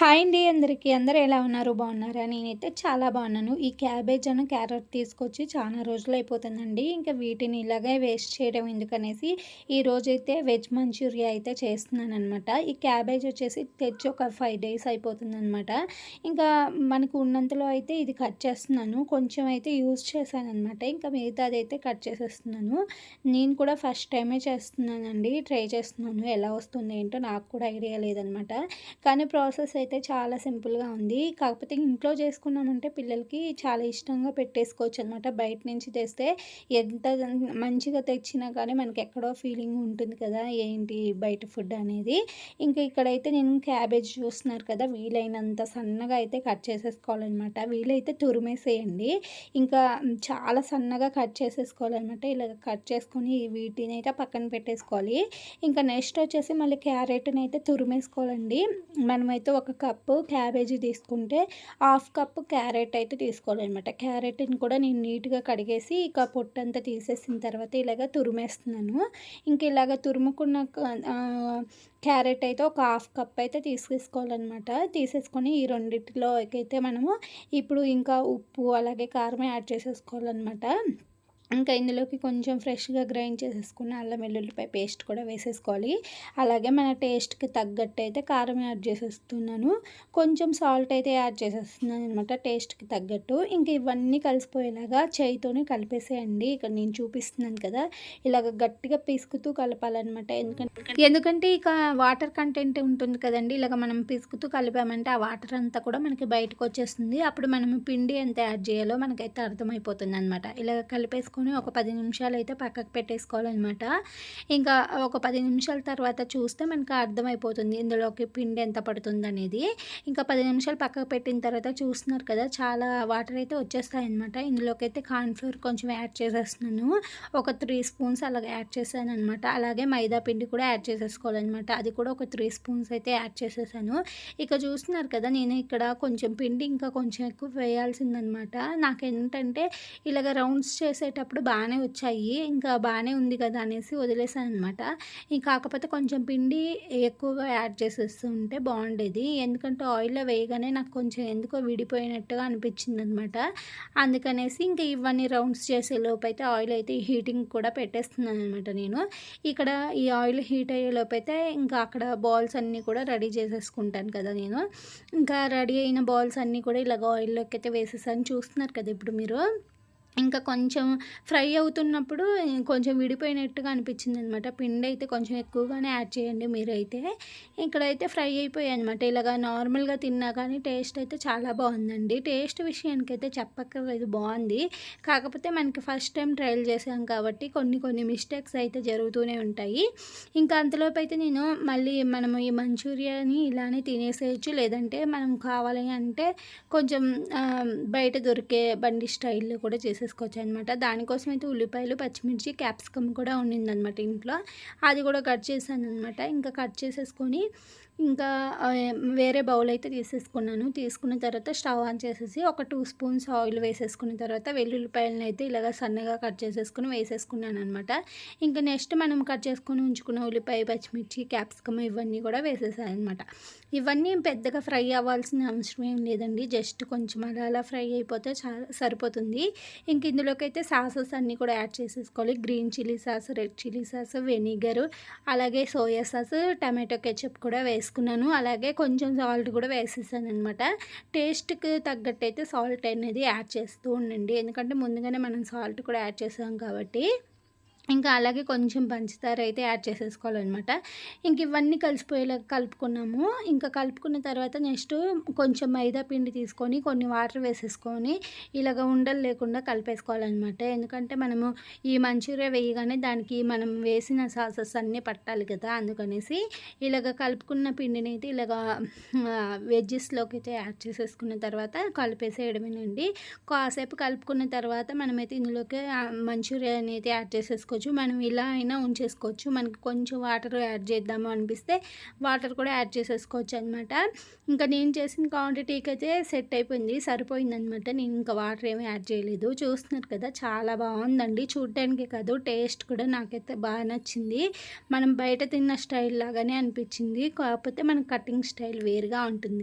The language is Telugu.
హాయ్ అండి అందరికీ. అందరూ ఎలా ఉన్నారు? బాగున్నారా? నేనైతే చాలా బాగున్నాను. ఈ క్యాబేజ్ అను క్యారెట్ తీసుకొచ్చి చాలా రోజులు అయిపోతుందండి. ఇంకా వీటిని ఇలాగే వేస్ట్ చేయడం ఎందుకనేసి ఈ రోజైతే వెజ్ మంచూరియా అయితే చేస్తున్నాను అనమాట ఈ క్యాబేజ్ వచ్చేసి తెచ్చి ఒక ఫైవ్ డేస్ అయిపోతుందనమాట ఇంకా మనకు ఉన్నంతలో అయితే ఇది కట్ చేస్తున్నాను. కొంచెం అయితే యూజ్ చేశాను అనమాట ఇంకా మిగతా అయితే కట్ చేసేస్తున్నాను. నేను కూడా ఫస్ట్ టైమే చేస్తున్నానండి. ట్రై చేస్తున్నాను. ఎలా వస్తుంది ఏంటో నాకు కూడా ఐడియా లేదనమాట కానీ ప్రాసెస్ అయితే అయితే చాలా సింపుల్గా ఉంది. కాకపోతే ఇంట్లో చేసుకున్నామంటే పిల్లలకి చాలా ఇష్టంగా పెట్టేసుకోవచ్చు అనమాట బయట నుంచి తెస్తే ఎంత మంచిగా తెచ్చినా కానీ మనకి ఎక్కడో ఫీలింగ్ ఉంటుంది కదా ఏంటి బయట ఫుడ్ అనేది. ఇంకా ఇక్కడైతే నేను క్యాబేజ్ చూస్తున్నారు కదా వీలైనంత సన్నగా అయితే కట్ చేసేసుకోవాలన్నమాట. వీలైతే తురిమేసేయండి. ఇంకా చాలా సన్నగా కట్ చేసేసుకోవాలన్నమాట. ఇలా కట్ చేసుకొని వీటిని అయితే పక్కన పెట్టేసుకోవాలి. ఇంకా నెక్స్ట్ వచ్చేసి మళ్ళీ క్యారెట్ని అయితే తురిమేసుకోవాలండి. మనమైతే ఒక కప్పు క్యాబేజీ తీసుకుంటే హాఫ్ కప్పు క్యారెట్ అయితే తీసుకోవాలన్నమాట. క్యారెట్ని కూడా నేను నీట్గా కడిగేసి ఇక పొట్టంతా తీసేసిన తర్వాత ఇలాగ తురిమేస్తున్నాను. ఇంక ఇలాగ తురుముకున్న క్యారెట్ అయితే ఒక హాఫ్ కప్ అయితే తీసేసుకోవాలన్నమాట. తీసేసుకొని ఈ రెండింటిలో అయితే మనము ఇప్పుడు ఇంకా ఉప్పు అలాగే కారం యాడ్ చేసేసుకోవాలన్నమాట. ఇంకా ఇందులోకి కొంచెం ఫ్రెష్గా గ్రైండ్ చేసేసుకున్న అల్లం వెల్లుల్లిపాయ పేస్ట్ కూడా వేసేసుకోవాలి. అలాగే మన టేస్ట్కి తగ్గట్టు అయితే కారం యాడ్ చేసేస్తున్నాను. కొంచెం సాల్ట్ అయితే యాడ్ చేసేస్తున్నాను అనమాట టేస్ట్కి తగ్గట్టు. ఇంకా ఇవన్నీ కలిసిపోయేలాగా చేయితోనే కలిపేసేయండి. ఇక్కడ నేను చూపిస్తున్నాను కదా ఇలాగ గట్టిగా పిసుకుతూ కలపాలన్నమాట. ఎందుకంటే ఎందుకంటే ఇక వాటర్ కంటెంట్ ఉంటుంది కదండి ఇలాగ మనం పిసుకుతూ కలిపామంటే ఆ వాటర్ అంతా కూడా మనకి బయటకు వచ్చేస్తుంది. అప్పుడు మనం పిండి ఎంత యాడ్ చేయాలో మనకైతే అర్థమైపోతుంది అనమాట ఇలాగ కలిపేసుకుని తీసుకొని ఒక పది నిమిషాలు అయితే పక్కకు పెట్టేసుకోవాలన్నమాట. ఇంకా ఒక పది నిమిషాల తర్వాత చూస్తే మనకు అర్థమైపోతుంది ఇందులోకి పిండి ఎంత పడుతుంది అనేది ఇంకా పది నిమిషాలు పక్కకు పెట్టిన తర్వాత చూస్తున్నారు కదా చాలా వాటర్ అయితే వచ్చేస్తాయన్నమాట. ఇందులోకి అయితే కార్న్ఫ్లోర్ కొంచెం యాడ్ చేసేస్తున్నాను. ఒక త్రీ స్పూన్స్ అలాగే యాడ్ చేశాను అనమాట అలాగే మైదా పిండి కూడా యాడ్ చేసేసుకోవాలన్నమాట. అది కూడా ఒక త్రీ స్పూన్స్ అయితే యాడ్ చేసేసాను. ఇక చూస్తున్నారు కదా నేను ఇక్కడ కొంచెం పిండి ఇంకా కొంచెం ఎక్కువ వేయాల్సిందనమాట నాకు ఏంటంటే ఇలాగ రౌండ్స్ చేసేటప్పుడు అప్పుడు బాగానే వచ్చాయి. ఇంకా బాగానే ఉంది కదా అనేసి వదిలేసాను అనమాట ఇంకా కాకపోతే కొంచెం పిండి ఎక్కువగా యాడ్ చేసేస్తుంటే బాగుండేది. ఎందుకంటే ఆయిల్లో వేయగానే నాకు కొంచెం ఎందుకో విడిపోయినట్టుగా అనిపించింది అనమాట అందుకనేసి ఇంకా ఇవన్నీ రౌండ్స్ చేసే లోపైతే ఆయిల్ అయితే హీటింగ్ కూడా పెట్టేస్తున్నాను అనమాట నేను. ఇక్కడ ఈ ఆయిల్ హీట్ అయ్యే లోపైతే అయితే ఇంకా అక్కడ బాల్స్ అన్నీ కూడా రెడీ చేసేసుకుంటాను కదా నేను. ఇంకా రెడీ అయిన బాల్స్ అన్నీ కూడా ఇలాగ ఆయిల్లోకి అయితే వేసేసాను. చూస్తున్నారు కదా ఇప్పుడు మీరు. ఇంకా కొంచెం ఫ్రై అవుతున్నప్పుడు కొంచెం విడిపోయినట్టుగా అనిపించింది అనమాట పిండి అయితే కొంచెం ఎక్కువగానే యాడ్ చేయండి మీరైతే. ఇక్కడైతే ఫ్రై అయిపోయాయి అనమాట ఇలాగా నార్మల్గా తిన్నా కానీ టేస్ట్ అయితే చాలా బాగుందండి. టేస్ట్ విషయానికి అయితే చెప్పక్కర్లేదు బాగుంది. కాకపోతే మనకి ఫస్ట్ టైం ట్రయల్ చేసాం కాబట్టి కొన్ని కొన్ని మిస్టేక్స్ అయితే జరుగుతూనే ఉంటాయి. ఇంకా అంతలోపు అయితే నేను మళ్ళీ మనము ఈ మంచూరియాని ఇలానే తినేసేయచ్చు. లేదంటే మనం కావాలి అంటే కొంచెం బయట దొరికే బండి స్టైల్లో కూడా చేసి చేసేసుకోవచ్చు అనమాట దానికోసం అయితే ఉల్లిపాయలు పచ్చిమిర్చి క్యాప్సికమ్ కూడా ఉండిందనమాట ఇంట్లో. అది కూడా కట్ చేశాను అనమాట ఇంకా కట్ చేసేసుకొని ఇంకా వేరే బౌల్ అయితే తీసేసుకున్నాను. తీసుకున్న తర్వాత స్టవ్ ఆన్ చేసేసి ఒక టూ స్పూన్స్ ఆయిల్ వేసేసుకున్న తర్వాత వెల్లుల్లిపాయలను అయితే ఇలాగ సన్నగా కట్ చేసేసుకుని వేసేసుకున్నాను అనమాట ఇంకా నెక్స్ట్ మనం కట్ చేసుకుని ఉంచుకున్న ఉల్లిపాయ పచ్చిమిర్చి క్యాప్సికమ్ ఇవన్నీ కూడా వేసేసాను అనమాట ఇవన్నీ పెద్దగా ఫ్రై అవ్వాల్సిన అవసరం ఏం లేదండి. జస్ట్ కొంచెం అలా అలా ఫ్రై అయిపోతే చాలా సరిపోతుంది. ఇంక ఇందులోకి అయితే సాసెస్ అన్నీ కూడా యాడ్ చేసేసుకోవాలి. Green chilli sauce red chilli sauce vinegar అలాగే సోయా సాస్ టమాటో కెచప్ కూడా వేసుకోవాలి వేసుకున్నాను. అలాగే కొంచెం సాల్ట్ కూడా వేసేసాను అనమాట టేస్ట్కి తగ్గట్టు అయితే సాల్ట్ అనేది యాడ్ చేస్తూ ఉండండి. ఎందుకంటే ముందుగానే మనం సాల్ట్ కూడా యాడ్ చేసాం కాబట్టి. ఇంకా అలాగే కొంచెం పంచదార అయితే యాడ్ చేసేసుకోవాలన్నమాట. ఇంక ఇవన్నీ కలిసిపోయేలా కలుపుకున్నాము. ఇంకా కలుపుకున్న తర్వాత నెక్స్ట్ కొంచెం మైదా పిండి తీసుకొని కొన్ని వాటర్ వేసేసుకొని ఇలాగ ఉండలు లేకుండా కలిపేసుకోవాలన్నమాట. ఎందుకంటే మనము ఈ మంచూరియా వేయగానే దానికి మనం వేసిన సాసెస్ అన్నీ పట్టాలి కదా అందుకనేసి ఇలాగ కలుపుకున్న పిండిని అయితే ఇలాగ వెజ్జెస్లోకి అయితే యాడ్ చేసేసుకున్న తర్వాత కలిపేసేయడమేనండి. కాసేపు కలుపుకున్న తర్వాత మనమైతే ఇందులోకి మంచూరియా అయితే యాడ్ చేసేసుకోవచ్చు. ఉంచుకోవచ్చు మనం ఇలా అయినా ఉంచేసుకోవచ్చు. మనకి కొంచెం వాటర్ యాడ్ చేద్దాము అనిపిస్తే వాటర్ కూడా యాడ్ చేసేసుకోవచ్చు అనమాట ఇంకా నేను చేసిన క్వాంటిటీకి అయితే సెట్ అయిపోయింది సరిపోయింది అనమాట నేను ఇంకా వాటర్ ఏమీ యాడ్ చేయలేదు. చూస్తున్నారు కదా చాలా బాగుందండి. చూడటానికి కాదు టేస్ట్ కూడా నాకైతే బాగా నచ్చింది. మనం బయట తిన్న స్టైల్ లాగానే అనిపించింది. కాకపోతే మన కటింగ్ స్టైల్ వేరుగా ఉంటుంది.